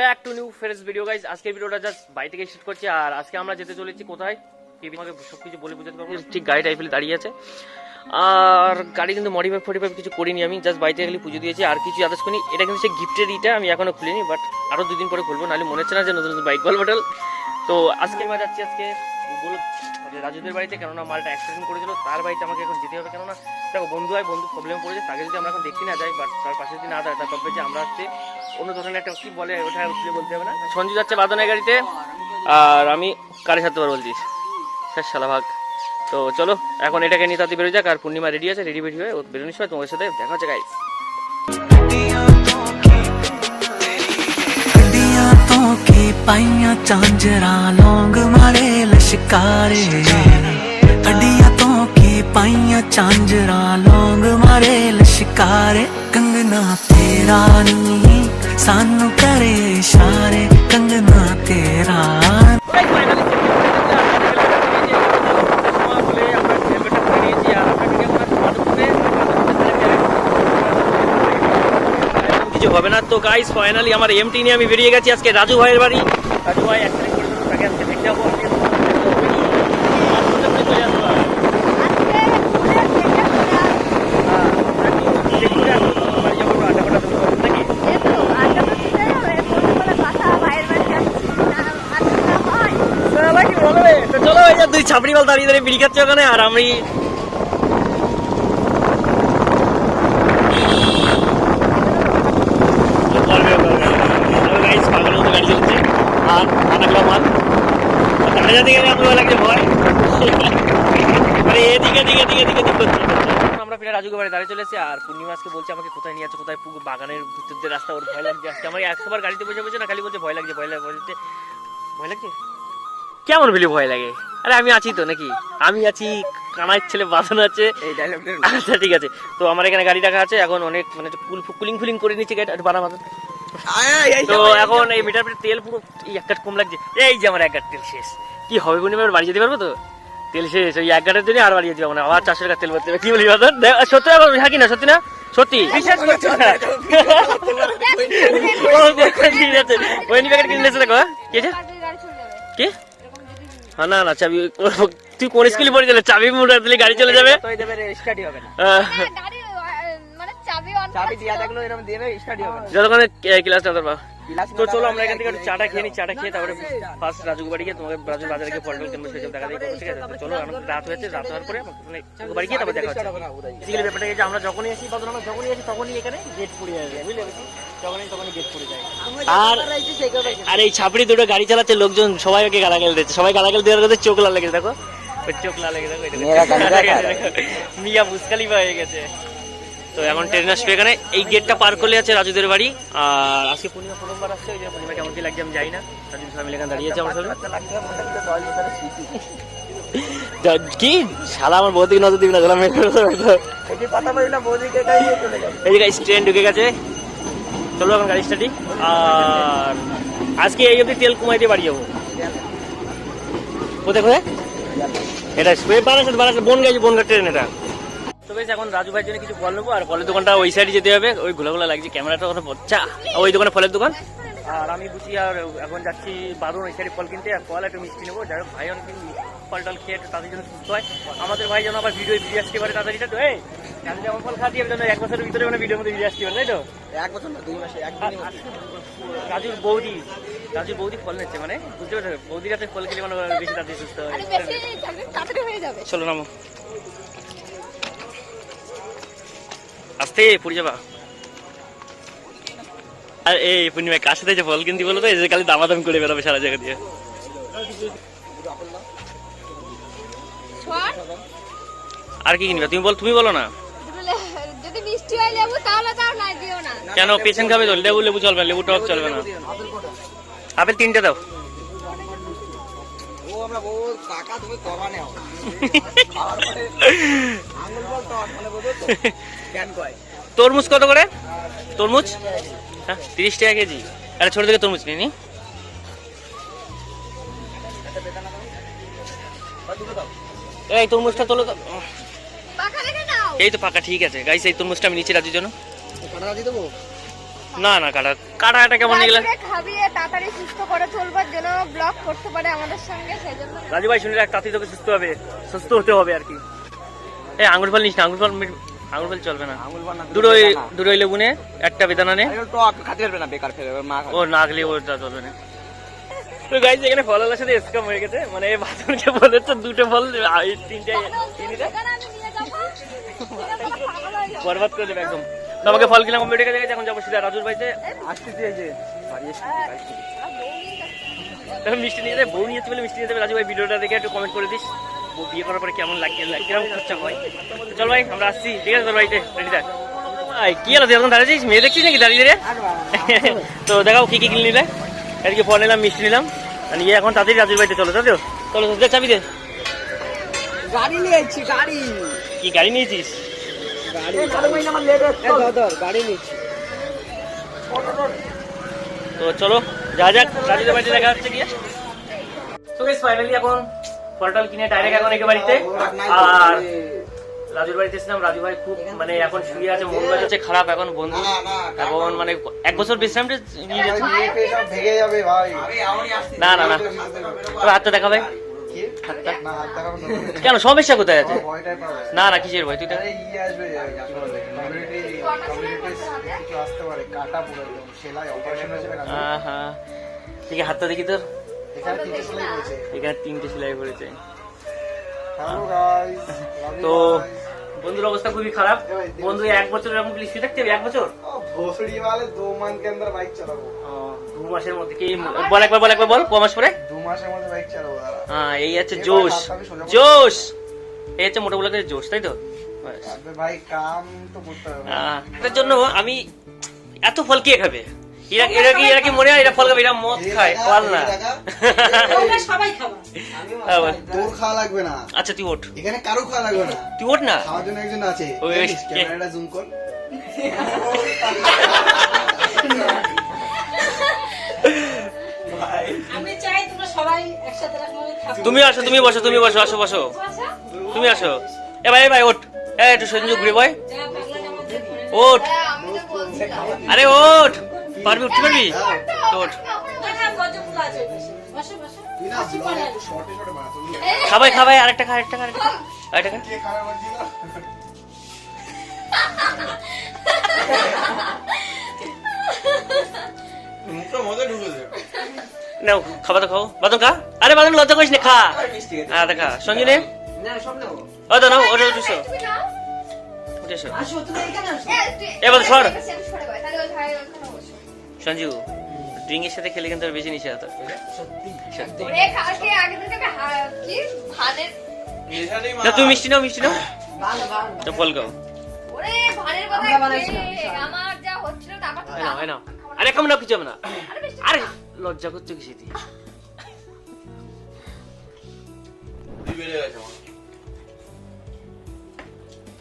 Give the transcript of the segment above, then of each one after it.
Back to new fresh video guys আজকের ভিডিওটা just বাড়ি থেকে শুট করছি আর আজকে আমরা যেতে চলেছি কোথায়? কেবি আমাকে সবকিছু বলে বুঝাতে পারব ঠিক গাড়ি টাইফেলে দাঁড়িয়ে আছে। আর গাড়ি কিন্তু মডিফাই ফডিফাই কিছু করিনি আমি জাস্ট বাড়িতে গেলে পুজো দিয়েছি, আর কিছু আদার্স করিনি। এটা কিন্তু সে গিফটের ইটা আমি এখনও খুলিনি বাট আরও দুদিন পরে খুলবো, নাহলে মনে হচ্ছে না যে নতুন নতুন বাইক বল মডেল তো আজকে আমরা যাচ্ছি আজকে বল রাজুদের বাড়িতে, কেননা মালটা অ্যাক্সিডেন্ট করেছিল, তার বাড়িতে আমাকে এখন যেতে হবে, কেননা দেখো, বন্ধু হয়, বন্ধু প্রবলেম পড়েছে, তাকে যদি আমরা এখন দেখতে না যাই বাট তার পাশে যদি না দাঁড়ায়, তার ভাববে যে আমরা হচ্ছে অন্য ধরনের একটা কি বলে, ওটা বলতে হবে না? সঞ্জু যাচ্ছে বাদনের গাড়িতে, আর আমি কারে সাথে পার বলছিস শেষ শালাভাগ তো চলো, এখন এটাকে নিয়ে তাতে বেরোয় যাক, আর পূর্ণিমা রেডি আছে রেডি বেডি হয়ে বেরোনির সময় তোমাদের সাথে দেখা হচ্ছে গাইস पाइया चांजरा, लौंग मारे लशकारे। हड्डियां तो की पाइया चांजरा, लौंग मारे लशकारे। कंगना तेरा नी सानू करे इशारे। হবে না। তো গাইস ফাইনালি আমার এমটি নিয়ে আমি বেরিয়ে গেছি আজকে রাজু ভাইয়ের বাড়ি। রাজু ভাই অ্যাক্সিডেন্ট করেছিল তাকে আজকে দেখতে যাব ছাপড়ি মাল দাঁড়িয়ে দাঁড়িয়ে বিড়ি খাচ্ছে ওখানে আর আমি চলছে। আর আনাগুলো মাল দাঁড়িয়ে যেতে গেলে লাগছে ভয়। মানে এদিকে দিকে দিকে দিকে দিকে করছে আমরা ফিরে রাজুকে বাড়ি দাঁড়িয়ে চলেছি আর পূর্ণিমা আজকে বলছে আমাকে কোথায় নিয়ে যাচ্ছে কোথায় পুকুর বাগানের ভিতর দিয়ে রাস্তা ওর ভয় লাগছে। আজকে আমার একশো বার গাড়িতে বসে বসে না খালি বলছে ভয় লাগছে ভয় লাগছে ভয় লাগছে। কেমন বলি ভয় লাগে? আরে আমি আছি তো নাকি? আমি আছি কানাইয়ের ছেলে বাঁধানো আছে। এই ডায়লগটা আচ্ছা ঠিক আছে। তো আমার এখানে গাড়ি রাখা আছে। এখন অনেক মানে কুল কুলিং ফুলিং করে নিচ্ছি গাড়ি একটু বাড়া বাঁধা। তো এখন এই মিটার তেল পুরো এক গাঁট কম লাগছে। এই যে আমার এক গাঁট তেল শেষ। কি হবে বলি এবার বাড়ি যেতে পারব তো? তেল শেষ ওই এক গাঁটের জন্য আর বাড়ি যেতে পারব না। আবার চারশো টাকা তেল ভরতে কি বলি সত্যি না সত্যি না? সত্যি? বিশ্বাস করছ ওই প্যাকেট কিনে নিয়েছে দেখো হ্যাঁ? কি আছে কি? হ্যাঁ না না চাবি ও- তুই কোন স্কুলে পড়েছিলে চাবি মুড়ে দিলে গাড়ি চলে যাবে। স্টাডি হবে না। চাবি দিয়া থাকল এরকম দেবে স্টাডি হবে। যতক্ষণে ক্লাস না ধরবা তো চলো আমরা এখান থেকে একটু চাটা খেয়ে নিই চাটা খেয়ে তারপরে ফার্স্ট বাড়ি গিয়ে তোমাকে রাজুর বাজারে গিয়ে ফল টল কিনবো সেসব দেখা ঠিক আছে? চলো এখন রাত হয়েছে রাত হওয়ার পরে মানে বাড়ি গিয়ে তারপর দেখা হচ্ছে। বেসিক্যালি ব্যাপারটা যে আমরা যখনই আসি বাদল আমরা যখনই আসি তখনই এখানে গেট পড়ে যায় বুঝলে? গেছি যখনই তখনই গেট পড়ে যায়। আর আর এই ছাপড়ি দুটো গাড়ি চালাচ্ছে লোকজন সবাই ওকে গালাগাল দিচ্ছে। সবাই গালাগাল দেওয়ার কথা চোখ লাল লেগেছে দেখো? চোখ লাল লেগে দেখো মিয়া মুসকালিফা হয়ে গেছে। তো এখন ট্রেন আসবে এখানে। এই গেটটা পার করলে আছে রাজুদের বাড়ি। আর আজকে পূর্ণিমা প্রথমবার আসছে, ওই জন্য পূর্ণিমা কেমন কি লাগছে আমি যাই না। রাজু ফ্যামিলি এখানে দাঁড়িয়ে আছে আমার সামনে। কি? গেছে। চলো এখন গাড়ি স্টাডি আর আজকে এই অবধি তেল কমাই দিয়ে বাড়ি যাব। কোথায় কোথায়? এটা বারাসাত বারাসাত বন গেছে বনগা ট্রেন এটা। তো বেশ এখন রাজু ভাইয়ের জন্য কিছু ফল নেব আর ফলের দোকানটা ওই সাইডে যেতে হবে। ওই ঘোলা লাগছে ক্যামেরাটা ওখানে বচ্চা ওই দোকানে ফলের দোকান। আর আমি বুঝি আর এখন যাচ্ছি বাদন ওই সাইডে ফল কিনতে আর ফল একটু মিষ্টি নেব। যাই হোক ভাই অনেকদিন ফল টল খেয়ে একটু তাদের জন্য সুস্থ হয়। আমাদের ভাই যেন আবার ভিডিও ভিডিও আসতে পারে তাড়াতাড়ি তো? এই আমি যেমন ফল খাচ্ছি এর জন্য এক বছরের ভিতরে মানে ভিডিওর মধ্যে ভিডিও আসতে পারে তাই তো? এক বছর না দুই মাসে এক রাজুর বৌদি রাজুর বৌদি ফল নিচ্ছে মানে? বুঝতে পারছ? বৌদির হাতে ফল খেলে মানে বেশি তাড়াতাড়ি সুস্থ হয়। হয়ে চলো নামো। আসতে পুরি যাবা। আর এই পূর্ণিমা কার সাথে যে ফল কিনতে বলো তো এই যে খালি দামাদামি করে বেরোবে সারা জায়গা দিয়ে। আর কি কিনবে? তুমি বল তুমি বলো না। যদি মিষ্টি হয় লেবু তাহলে তাও নাই দিও না। কেন পেছন খাবে তো লেবু লেবু চলবে না, লেবু টক চলবে না। আপেল তিনটে দাও। আমরা বউ কাকা তুমি কবা নেও। আঙুল বল টক মানে বোঝো তো ক্যান কয় তরমুজ কত করে? তরমুজ? হ্যাঁ তিরিশ টাকা কেজি। একটা ছোট থেকে তরমুজ নিয়ে এই তরমুজটা তোলো এই তো পাকা ঠিক আছে। গাইস এই তরমুজটা আমি নিচে রাজুর জন্য দেবো? না না কাটা কাটাটা কেমন নিয়ে খাবিয়ে তাড়াতাড়ি সুস্থ করে চলবার জন্য ব্লগ করতে পারে আমাদের সঙ্গে সেজন্য। রাজু ভাই শুনে রাখ তাতেই তোকে সুস্থ হবে সুস্থ হতে হবে আর কি। এই আঙুর ফল নিস না আঙুর ফল মিট- ফল চলবে না। আঙুল দুটোই দুটোই লেবু নে একটা বেদানা নে। আরে টক পারবে না বেকার ফেলে মা ও না গেলে ওটা চলবে না। তো গাইজ এখানে ফলালার সাথে স্কাম হয়ে গেছে মানে বাথরুমকে বলেছে দুটো ফল এই তিনটে তিনটে আমি নিয়ে যাব। এটা তো পাগল যাবে। বরবাদ করে দেবে একদম। তো আমাকে ফল কিনা কমপ্লিট হয়ে গেছে এখন যাব সিধা রাজুর বাড়িতে। আসতেছি এই যে মিষ্টি নিয়ে যাবে বউ নিয়ে বলে মিষ্টি নিয়ে যাবে। রাজু ভাই ভিডিওটা দেখে একটু কমেন্ট করে দিস। বউ বিয়ে করার পরে কেমন লাগে কীরকম খরচা হয়। চল ভাই আমরা আসছি। ঠিক আছে তোর বাড়িতে রেডি থাক। ভাই কি হলো তুই এখন দাঁড়িয়েছিস মেয়ে দেখছিস নাকি দাঁড়িয়ে রে? তো দেখাও কি কি কিনে নিলে? আজকে ফল নিলাম মিষ্টি নিলাম। আর নিয়ে এখন তাড়াতাড়ি রাজুর বাড়িতে চলো তাই তো চলো চাবি দে। গাড়ি নিয়েছি গাড়ি। কি গাড়ি নিয়েছিস? তো চলো যা যাক রাজুদের বাড়িতে দেখা হচ্ছে গিয়ে। তো বেশ ফাইনালি এখন ফলটল কিনে ডাইরেক্ট এখন একে বাড়িতে। আর রাজুর বাড়িতে এসেছিলাম। রাজু ভাই খুব মানে এখন শুয়ে আছে মন মেজাজ হচ্ছে খারাপ এখন বন্ধু। এখন মানে এক বছর বিশ্রাম নিয়ে যাচ্ছে। যাবে না না না। হাতটা দেখা ভাই। কেন সমস্যা কোথায় আছে? না না কিসের ভয়? তুই দেখি। হাতটা দেখি তোর। এখানে তিনটে সেলাই করেছে। তো বন্ধুর অবস্থা খুবই খারাপ। বন্ধু এক বছর এরকম লিস্ট থাকতে এক বছর? দু মাসের মধ্যে কি বল একবার বল একবার বল ক মাস পরে? হ্যাঁ এই হচ্ছে জোশ। জোশ! এই হচ্ছে মোটা বলে জোশ তাই তো। ভাই কাম তো করতে হবে। আহ, জন্য আমি এত ফল কে খাবে? এরা এরা কি এরা কি মনে হয় এরা ফল খাবে এরা মদ খায় ফল না। হ্যাঁ, বল। তোর খাওয়া লাগবে না। আচ্ছা তুই ওঠ। এখানে কারও খাওয়া লাগবে না। তুই ওঠ না? খাওয়ার জন্য একজন আছে? ক্যামেরাটা জুম কর। তুমি আসো তুমি বসো তুমি বসো আসো বসো। তুমি আসো। এ ভাই ভাই ওঠ। এ একটু সঞ্জু ঘুরে ভাই। ওঠ। হ্যাঁ, আমি তো বলছিলাম। আরে ওঠ। পারবি উঠতে পারবি? তো ওঠ। খাবাই খাবাই আরেকটা খা আরেকটা খা আরেকটা খা। আরেকটা খা। খাবার তো খাও। বাদন খা। আরে বাদন লজ্জা করিস না খা। হ্যাঁ দেখা সঞ্জু নে না। সব নেব ও তো নাও ওটা উঠেছো। উঠেছো এবার সর। সঞ্জু ড্রিঙ্ক এর সাথে খেলে কিন্তু বেশি নিশা? ভানের না তুমি মিষ্টি নাও মিষ্টি নাও। ভালো, ভালো। তো ফল খাও। ওরে, ভানের কথা আমরা যা হচ্ছিল তারপর আরে কেমন কিছু হবে না। আরে লজ্জা করছ কিছু দিয়ে?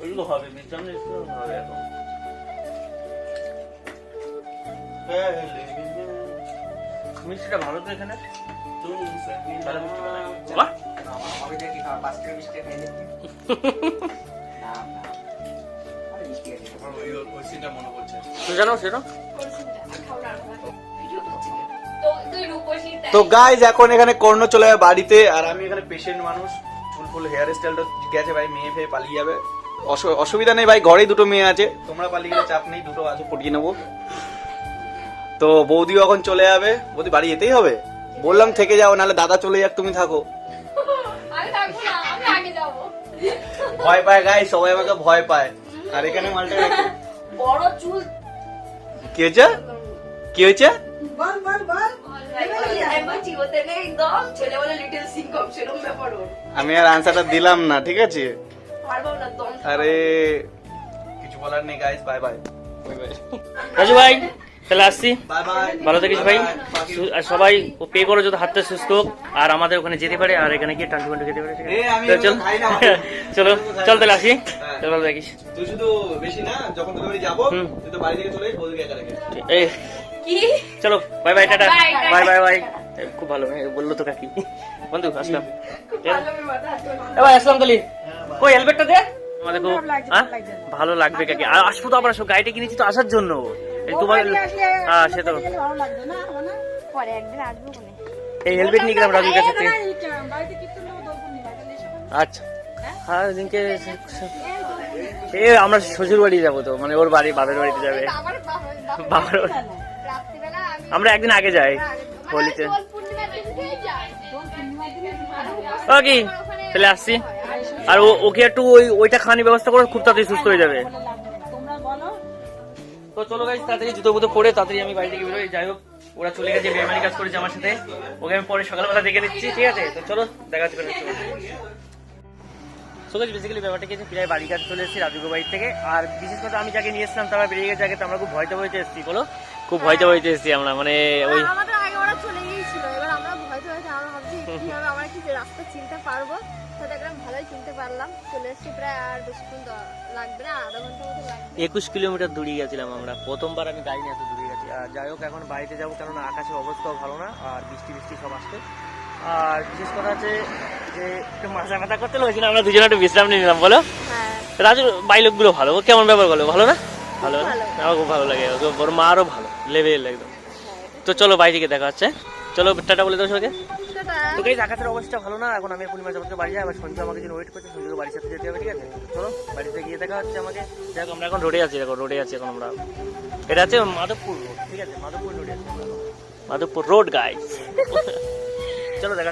ওইগুলো হবে বিশ্রাম নিতে হবে এখন মিষ্টিটা ভালো তো এখানে? ভালো মিষ্টি তো গাইজ এখন এখানে কর্ণ চলে যাবে বাড়িতে আর আমি এখানে পেশেন্ট মানুষ চুল ফুল হেয়ার স্টাইলটা গেছে ভাই মেয়ে ফেয়ে পালিয়ে যাবে। অসু- অসুবিধা নেই ভাই ঘরেই দুটো মেয়ে আছে তোমরা পালিয়ে গেলে চাপ নেই দুটো আছে পটিয়ে নেব। তো বৌদিও এখন চলে যাবে বৌদি বাড়ি যেতেই হবে? বললাম থেকে যাও নাহলে দাদা চলে যাক তুমি থাকো। ভয় পায় গাই সবাই আমাকে ভয় পায়। আর এখানে মালটা বড় চুল কি হয়েছে? কি হয়েছে? বল বল বল। আমি আর আনসারটা দিলাম না ঠিক আছে? আরে কিছু বলার নেই গাইস বাই বাই রাজু ভাই তাহলে আসছি। বাই বাই ভালো থাকিস ভাই। আর সবাই পে করো যত হাতটা সুস্থ হোক। আর আমাদের ওখানে যেতে পারে আর এখানে গিয়ে টান্টু টান্টু খেতে পারে চল। ওগুলো খাই না। চলো চল তাহলে আসি। হ্যাঁ। চল ভালো থাকিস। তুই শুধু বেশি না যখন বাড়ি যাব তুই তো বাড়ি থেকে চলে এসে এই চলো bye bye tata. Bye bye bye খুব ভালো হ্যাঁ, বলল তো কাকি। বন্ধু আসলাম। এ ভাই আসলাম তালি কই হেলমেটটা দে? আমাদের খুব হ্যাঁ? ভালো লাগবে কাকি। আর আসব তো আবার আসব। গাড়িটা কিনেছি তো আসার জন্য। এই তোমার হ্যাঁ সে তো ভালো লাগবে না আমার না? পরে একদিন আসব কোনে এই হেলমেট নিয়ে গেলাম রাজুর কাছে। আচ্ছা। হ্যাঁ? দিনকে এ আমরা শ্বশুর বাড়ি যাব তো মানে ওর বাড়ি বাপের বাড়িতে যাবে। বাবার আমরা একদিন আগে যাই হোলিতে। দোল পূর্ণিমার ও কি? তাহলে আসছি। আর ওকে একটু ওই ওইটা খাওয়ানোর ব্যবস্থা করে, খুব তাড়াতাড়ি সুস্থ হয়ে যাবে। তো চলো গাইজ তাড়াতাড়ি জুতো বুতো পরে তাড়াতাড়ি আমি বাড়ি থেকে বেরোই। যাই হোক, ওরা চলে গেছে বেমানি কাজ করেছে আমার সাথে। ওকে আমি পরে সকালবেলা দেখে নিচ্ছি, ঠিক আছে? তো চলো, দেখা হচ্ছে সো বেসিক্যালি ব্যাপারটা কি প্রায় বাড়ি কাজ চলে এসেছি রাজুগো বাড়ি থেকে। আর বিশেষ করে আমি যাকে নিয়ে এসেছিলাম তারা বেরিয়ে গেছে আগে তো আমরা খুব ভয়তে ভয়তে এসেছি বলো? খুব ভয়তে ভয়তে এসেছি আমরা মানে ওই আমাদের আগে ওরা চলে গিয়েছিল এবার আমরা ভয়তে ভয়তে আমরা ভাবছি কীভাবে আমরা কি রাস্তা চিনতে পারব একুশ কিলোমিটার দূরে গেছিলাম আমরা প্রথমবার আমি গাড়ি নিয়ে এত দূরে গেছি। আর যাই হোক এখন বাড়িতে যাব কেননা আকাশের অবস্থাও ভালো না আর বৃষ্টি বৃষ্টি সব আসছে। আর বিশেষ কথা হচ্ছে যে একটু মাথা ব্যথা করতে আমরা দুজনে একটু বিশ্রাম নিয়ে নিলাম বলো? হ্যাঁ। রাজুর বাইলোকগুলো ভালো। ও কেমন ব্যবহার করল? ভালো না? ভালো না? আমার খুব ভালো লাগে। ওর মা আরও ভালো লেভেল একদম। তো চলো থেকে দেখা হচ্ছে। চলো টাটা বলে দাও সবাইকে। তো গাইজ আকাশের অবস্থা ভালো না? এখন আমি পূর্ণিমা বাড়ি যাই আবার সঞ্জয় আমাকে জন্য ওয়েট করছে সঞ্জয়কে বাড়ির সাথে যেতে হবে ঠিক আছে? চলো বাড়িতে গিয়ে দেখা হচ্ছে আমাকে। দেখো আমরা এখন রোডে আছি দেখো রোডে আছি এখন আমরা। এটা মাধবপুর রোড ঠিক আছে? মাধবপুর রোডে আছি মাধবপুর রোড গাইজ চলো দেখা